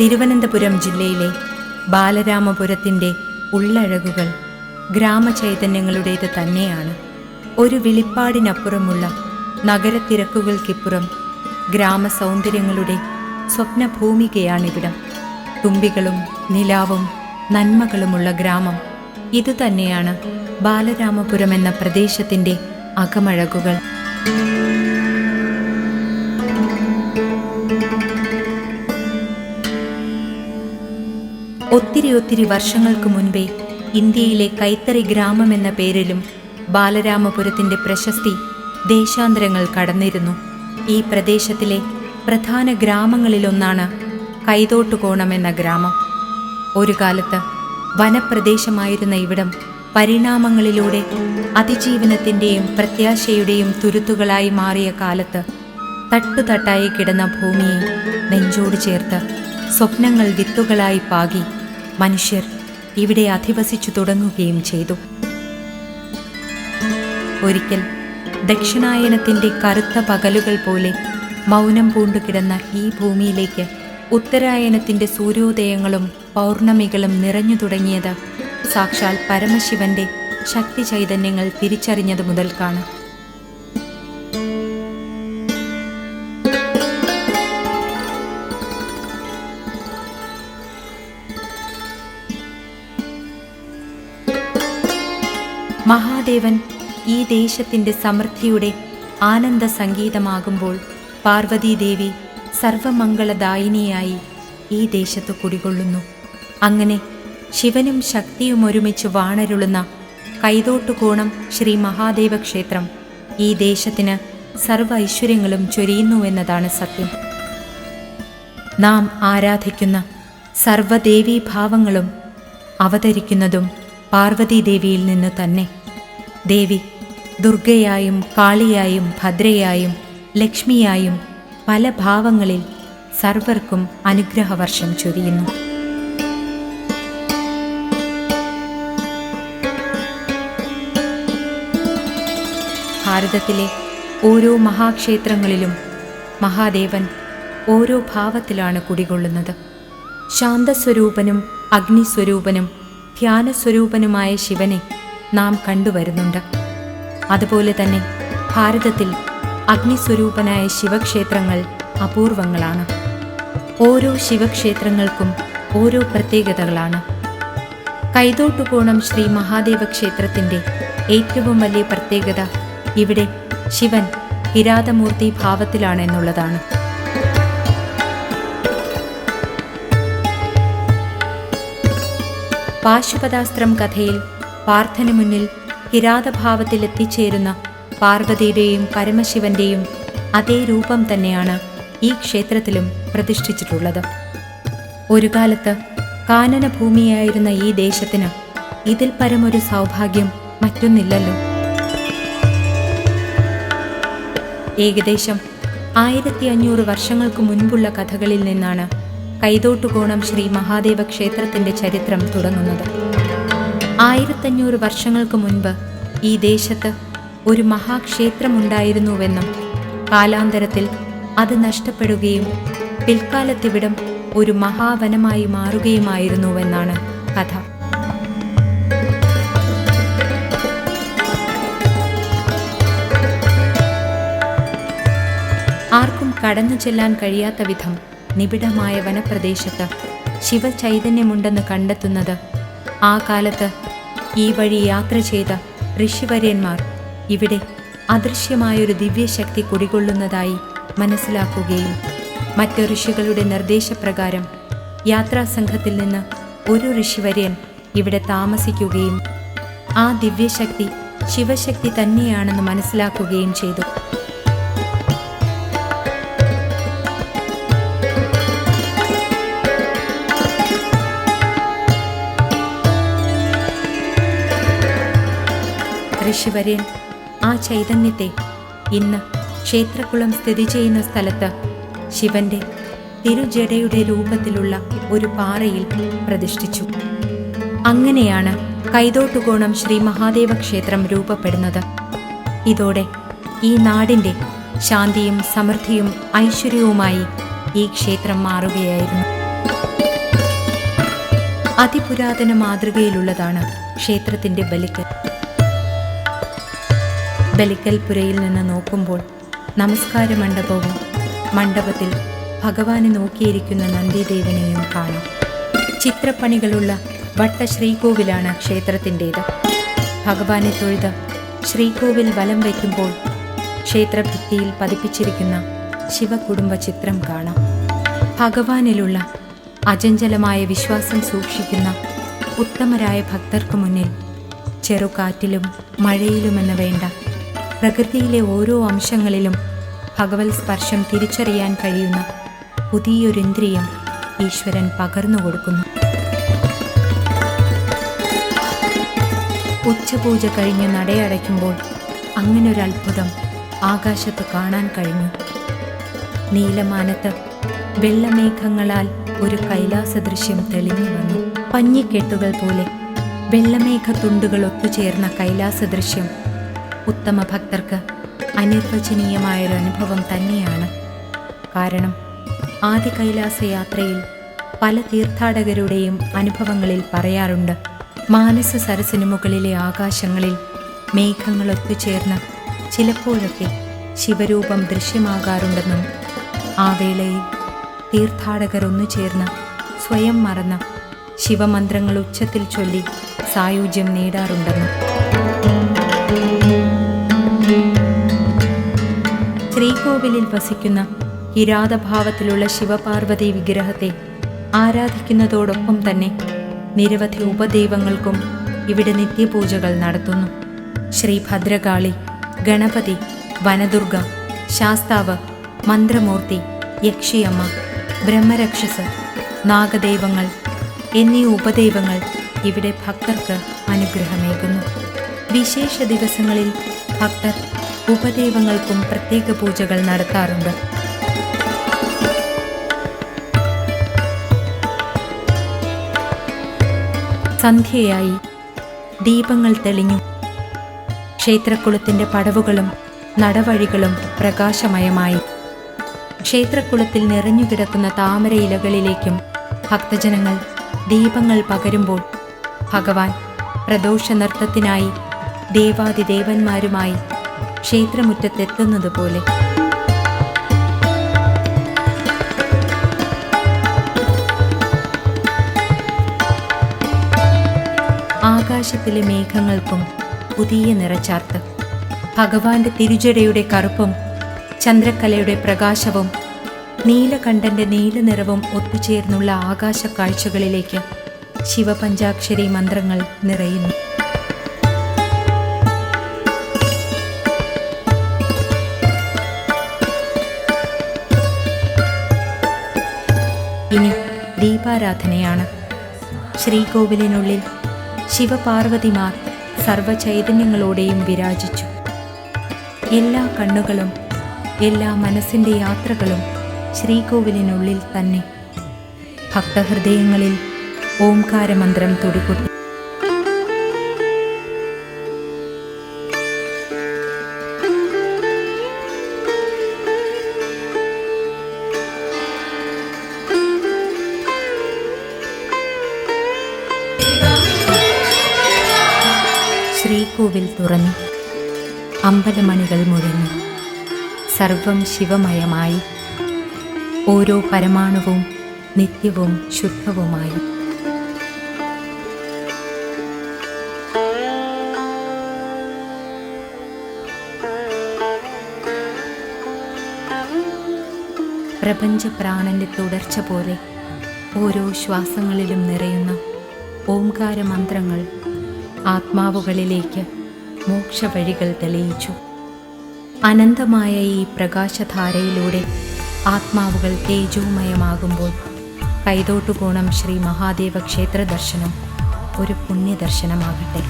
തിരുവനന്തപുരം ജില്ലയിലെ ബാലരാമപുരത്തിന്റെ ഉള്ളഴകുകൾ ഗ്രാമചൈതന്യങ്ങളുടേത് തന്നെയാണ്. ഒരു വിളിപ്പാടിനപ്പുറമുള്ള നഗരത്തിരക്കുകൾക്കിപ്പുറം ഗ്രാമസൗന്ദര്യങ്ങളുടെ സ്വപ്നഭൂമികയാണിവിടം. തുമ്പികളും നിലാവും നന്മകളുമുള്ള ഗ്രാമം. ഇതുതന്നെയാണ് ബാലരാമപുരം എന്ന പ്രദേശത്തിന്റെ അകമഴകുകൾ. ഒത്തിരി ഒത്തിരി വർഷങ്ങൾക്ക് മുൻപേ ഇന്ത്യയിലെ കൈത്തറി ഗ്രാമം എന്ന പേരിലും ബാലരാമപുരത്തിന്റെ പ്രശസ്തി ദേശാന്തരങ്ങൾ കടന്നിരുന്നു. ഈ പ്രദേശത്തിലെ പ്രധാന ഗ്രാമങ്ങളിലൊന്നാണ് കൈതോട്ടുകോണം എന്ന ഗ്രാമം. ഒരു കാലത്ത് വനപ്രദേശമായിരുന്ന ഇവിടം പരിണാമങ്ങളിലൂടെ അതിജീവനത്തിന്റെയും പ്രത്യാശയുടെയും തുരുത്തുകളായി മാറിയ കാലത്ത് തട്ടുതട്ടായി കിടന്ന ഭൂമിയെ നെഞ്ചോട് ചേർത്ത് സ്വപ്നങ്ങൾ വിത്തുകളായി പാകി മനുഷ്യർ ഇവിടെ അധിവസിച്ചു തുടങ്ങുകയും ചെയ്തു. ഒരിക്കൽ ദക്ഷിണായനത്തിന്റെ കറുത്ത പകലുകൾ പോലെ മൗനം പൂണ്ടുകിടന്ന ഈ ഭൂമിയിലേക്ക് ഉത്തരായനത്തിന്റെ സൂര്യോദയങ്ങളും പൗർണമികളും നിറഞ്ഞു തുടങ്ങിയത് സാക്ഷാൽ പരമശിവന്റെ ശക്തി ചൈതന്യങ്ങൾ തിരിച്ചറിഞ്ഞത് മുതൽക്കാണ്. മഹാദേവൻ ഈ ദേശത്തിന്റെ സമൃദ്ധിയുടെ ആനന്ദ സംഗീതമാകുമ്പോൾ പാർവതീദേവി സർവമംഗളദായിനിയായി ഈ ദേശത്ത് കുടികൊള്ളുന്നു. അങ്ങനെ ശിവനും ശക്തിയും ഒരുമിച്ച് വാണരുളുന്ന കൈതോട്ടുകോണം ശ്രീ മഹാദേവ ക്ഷേത്രം ഈ ദേശത്തിന് സർവ ഐശ്വര്യങ്ങളും ചൊരിയുന്നു എന്നതാണ് സത്യം. നാം ആരാധിക്കുന്ന സർവദേവീഭാവങ്ങളും അവതരിക്കുന്നതും പാർവതീദേവിയിൽ നിന്ന് തന്നെ. ദേവി ദുർഗയായും കാളിയായും ഭദ്രയായും ലക്ഷ്മിയായും പല ഭാവങ്ങളിൽ സർവർക്കും അനുഗ്രഹവർഷം ചൊരിയുന്നു. ഭാരതത്തിലെ ഓരോ മഹാക്ഷേത്രങ്ങളിലും മഹാദേവൻ ഓരോ ഭാവത്തിലാണ് കുടികൊള്ളുന്നത്. ശാന്തസ്വരൂപനും അഗ്നിസ്വരൂപനും ധ്യാനസ്വരൂപനുമായ ശിവനെ നാം കണ്ടുവരുന്നുണ്ട്. അതുപോലെ തന്നെ ഭാരതത്തിൽ അഗ്നിസ്വരൂപനായ ശിവക്ഷേത്രങ്ങൾ അപൂർവങ്ങളാണ്. ഓരോ ശിവക്ഷേത്രങ്ങൾക്കും ഓരോ പ്രത്യേകതകളാണ്. കൈതോട്ടുകോണം ശ്രീ മഹാദേവ ക്ഷേത്രത്തിന്റെ ഏറ്റവും വലിയ പ്രത്യേകത ഇവിടെ ശിവൻ കിരാതമൂർത്തി ഭാവത്തിലാണെന്നുള്ളതാണ്. പാശുപതാസ്ത്രം കഥയിൽ പാർത്ഥനു മുന്നിൽ കിരാതഭാവത്തിൽ എത്തിച്ചേരുന്ന പാർവതിയുടെയും പരമശിവന്റെയും അതേ രൂപം തന്നെയാണ് ഈ ക്ഷേത്രത്തിലും പ്രതിഷ്ഠിച്ചിട്ടുള്ളത്. ഒരു കാലത്ത് കാനനഭൂമിയായിരുന്ന ഈ ദേശത്തിന് ഇതിൽ പരമൊരു സൗഭാഗ്യം മറ്റൊന്നില്ലല്ലോ. ഏകദേശം ആയിരത്തി അഞ്ഞൂറ് വർഷങ്ങൾക്ക് മുൻപുള്ള കഥകളിൽ നിന്നാണ് കൈതോട്ടുകോണം ശ്രീ മഹാദേവ ക്ഷേത്രത്തിന്റെ ചരിത്രം തുടങ്ങുന്നത്. ആയിരത്തഞ്ഞൂറ് വർഷങ്ങൾക്ക് മുൻപ് ഈ ദേശത്ത് ഒരു മഹാക്ഷേത്രമുണ്ടായിരുന്നുവെന്നും കാലാന്തരത്തിൽ അത് നഷ്ടപ്പെടുകയും പിൽക്കാലത്തിവിടം ഒരു മഹാവനമായി മാറുകയുമായിരുന്നുവെന്നാണ് കഥ. ആർക്കും കടന്നു ചെല്ലാൻ കഴിയാത്ത വിധം നിബിഡമായ വനപ്രദേശത്ത് ശിവചൈതന്യമുണ്ടെന്ന് കണ്ടെത്തുന്നത്. ആ കാലത്ത് ഈ വഴി യാത്ര ചെയ്ത ഋഷിവര്യന്മാർ ഇവിടെ അദൃശ്യമായൊരു ദിവ്യശക്തി കുടികൊള്ളുന്നതായി മനസ്സിലാക്കുകയും മറ്റു ഋഷികളുടെ നിർദ്ദേശപ്രകാരം യാത്രാസംഘത്തിൽ നിന്ന് ഒരു ഋഷിവര്യൻ ഇവിടെ താമസിക്കുകയും ആ ദിവ്യശക്തി ശിവശക്തി തന്നെയാണെന്ന് മനസ്സിലാക്കുകയും ചെയ്തു. ഋഷിവര്യൻ ആ ചൈതന്യത്തെ ഇന്ന് ക്ഷേത്രക്കുളം സ്ഥിതി ചെയ്യുന്ന സ്ഥലത്ത് ശിവന്റെ തിരുജടയുടെ രൂപത്തിലുള്ള ഒരു പാറയിൽ പ്രതിഷ്ഠിച്ചു. അങ്ങനെയാണ് കൈതോട്ടുകോണം ശ്രീ മഹാദേവ ക്ഷേത്രം രൂപപ്പെടുന്നത്. ഇതോടെ ഈ നാടിന്റെ ശാന്തിയും സമൃദ്ധിയും ഐശ്വര്യവുമായി ഈ ക്ഷേത്രം മാറുകയായിരുന്നു. അതിപുരാതന മാതൃകയിലുള്ളതാണ് ക്ഷേത്രത്തിന്റെ ബലിക്കൽ ബലിക്കൽപുരയിൽ നിന്ന് നോക്കുമ്പോൾ നമസ്കാര മണ്ഡപവും മണ്ഡപത്തിൽ ഭഗവാനെ നോക്കിയിരിക്കുന്ന നന്ദിദേവനെയും കാണാം. ചിത്രപ്പണികളുള്ള വട്ട ശ്രീകോവിലാണ് ക്ഷേത്രത്തിന്റേത്. ഭഗവാനെ തൊഴുത് ശ്രീകോവിൽ വലം വയ്ക്കുമ്പോൾ ക്ഷേത്രഭിത്തിയിൽ പതിപ്പിച്ചിരിക്കുന്ന ശിവകുടുംബ ചിത്രം കാണാം. ഭഗവാനിലുള്ള അചഞ്ചലമായ വിശ്വാസം സൂക്ഷിക്കുന്ന ഉത്തമരായ ഭക്തർക്ക് മുന്നിൽ ചെറുകാറ്റിലും മഴയിലുമെന്ന് വേണ്ട പ്രകൃതിയിലെ ഓരോ അംശങ്ങളിലും ഭഗവത് സ്പർശം തിരിച്ചറിയാൻ കഴിയുന്ന പുതിയൊരിന്ദ്രിയം ഈശ്വരൻ പകർന്നു കൊടുക്കുന്നു. ഉച്ചപൂജ കഴിഞ്ഞ് നടയടയ്ക്കുമ്പോൾ അങ്ങനൊരു അത്ഭുതം ആകാശത്ത് കാണാൻ കഴിഞ്ഞു. നീലമാനത്ത് വെള്ളമേഘങ്ങളാൽ ഒരു കൈലാസ ദൃശ്യം തെളിഞ്ഞു വന്നു. പഞ്ഞിക്കെട്ടുകൾ പോലെ വെള്ളമേഘത്തുണ്ടുകൾ ഒത്തുചേർന്ന കൈലാസ ദൃശ്യം ഉത്തമ ഭക്തർക്ക് അനിർവചനീയമായൊരു അനുഭവം തന്നെയാണ്. കാരണം ആദ്യ കൈലാസ യാത്രയിൽ പല തീർത്ഥാടകരുടെയും അനുഭവങ്ങളിൽ പറയാറുണ്ട് മാനസ സരസിന് മുകളിലെ ആകാശങ്ങളിൽ മേഘങ്ങൾ ഒത്തുചേർന്ന് ചിലപ്പോഴൊക്കെ ശിവരൂപം ദൃശ്യമാകാറുണ്ടെന്നും ആ വേളയിൽ തീർത്ഥാടകർ ഒന്നു ചേർന്ന് സ്വയം മറന്ന ശിവമന്ത്രങ്ങൾ ഉച്ചത്തിൽ ചൊല്ലി സായുജ്യം നേടാറുണ്ടെന്നും. ശ്രീകോവിലിൽ വസിക്കുന്ന കിരാതഭാവത്തിലുള്ള ശിവപാർവതി വിഗ്രഹത്തെ ആരാധിക്കുന്നതോടൊപ്പം തന്നെ നിരവധി ഉപദൈവങ്ങൾക്കും ഇവിടെ നിത്യപൂജകൾ നടത്തുന്നു. ശ്രീ ഭദ്രകാളി ഗണപതി വനദുർഗ ശാസ്താവ് മന്ത്രമൂർത്തി യക്ഷിയമ്മ ബ്രഹ്മരക്ഷസ് നാഗദൈവങ്ങൾ എന്നീ ഉപദൈവങ്ങൾ ഇവിടെ ഭക്തർക്ക് അനുഗ്രഹമേകുന്നു. വിശേഷ ദിവസങ്ങളിൽ ഭക്തർ ഉപദൈവങ്ങൾക്കും പ്രത്യേക പൂജകൾ നടത്താറുണ്ട്. സന്ധ്യയായി ദീപങ്ങൾ തെളിഞ്ഞു. ക്ഷേത്രക്കുളത്തിന്റെ പടവുകളും നടവഴികളും പ്രകാശമയമായി. ക്ഷേത്രക്കുളത്തിൽ നിറഞ്ഞുകിടക്കുന്ന താമര ഇലകളിലേക്കും ഭക്തജനങ്ങൾ ദീപങ്ങൾ പകരുമ്പോൾ ഭഗവാൻ പ്രദോഷ നൃത്തത്തിനായി ദേവാദിദേവന്മാരുമായി ക്ഷേത്രമുറ്റത്തെത്തുന്നത് പോലെ ആകാശത്തിലെ മേഘങ്ങൾക്കും പുതിയ നിറച്ചാർത്ത്. ഭഗവാന്റെ തിരുജടയുടെ കറുപ്പും ചന്ദ്രക്കലയുടെ പ്രകാശവും നീലകണ്ഠന്റെ നീലനിറവും ഒത്തുചേർന്നുള്ള ആകാശ കാഴ്ചകളിലേക്ക് ശിവപഞ്ചാക്ഷരി മന്ത്രങ്ങൾ നിറയുന്നു. ഇനി ദീപാരാധനയാണ്. ശ്രീകോവിലിനുള്ളിൽ ശിവപാർവതിമാർ സർവചൈതന്യങ്ങളോടെയും വിരാജിച്ചു. എല്ലാ കണ്ണുകളും എല്ലാ മനസ്സിന്റെ യാത്രകളും ശ്രീകോവിലിനുള്ളിൽ തന്നെ. ഭക്തഹൃദയങ്ങളിൽ ഓംകാരമന്ത്രം തുടികൊട്ടി. തുറന്നു. അമ്പലമണികൾ മുഴങ്ങി. സർവം ശിവമയമായി. ഓരോ പരമാണുവും നിത്യവും ശുദ്ധവുമായി. പ്രപഞ്ച പ്രാണന്റെ തുടർച്ച പോലെ ഓരോ ശ്വാസങ്ങളിലും നിറയുന്ന ഓംകാര മന്ത്രങ്ങൾ ആത്മാവുകളിലേക്ക് മോക്ഷവഴികൾ തെളിയിച്ചു. അനന്തമായ ഈ പ്രകാശധാരയിലൂടെ ആത്മാവുകൾ തേജോമയമാകുമ്പോൾ കൈതോട്ടുകോണം ശ്രീ മഹാദേവ ക്ഷേത്ര ദർശനം ഒരു പുണ്യദർശനമാകട്ടെ.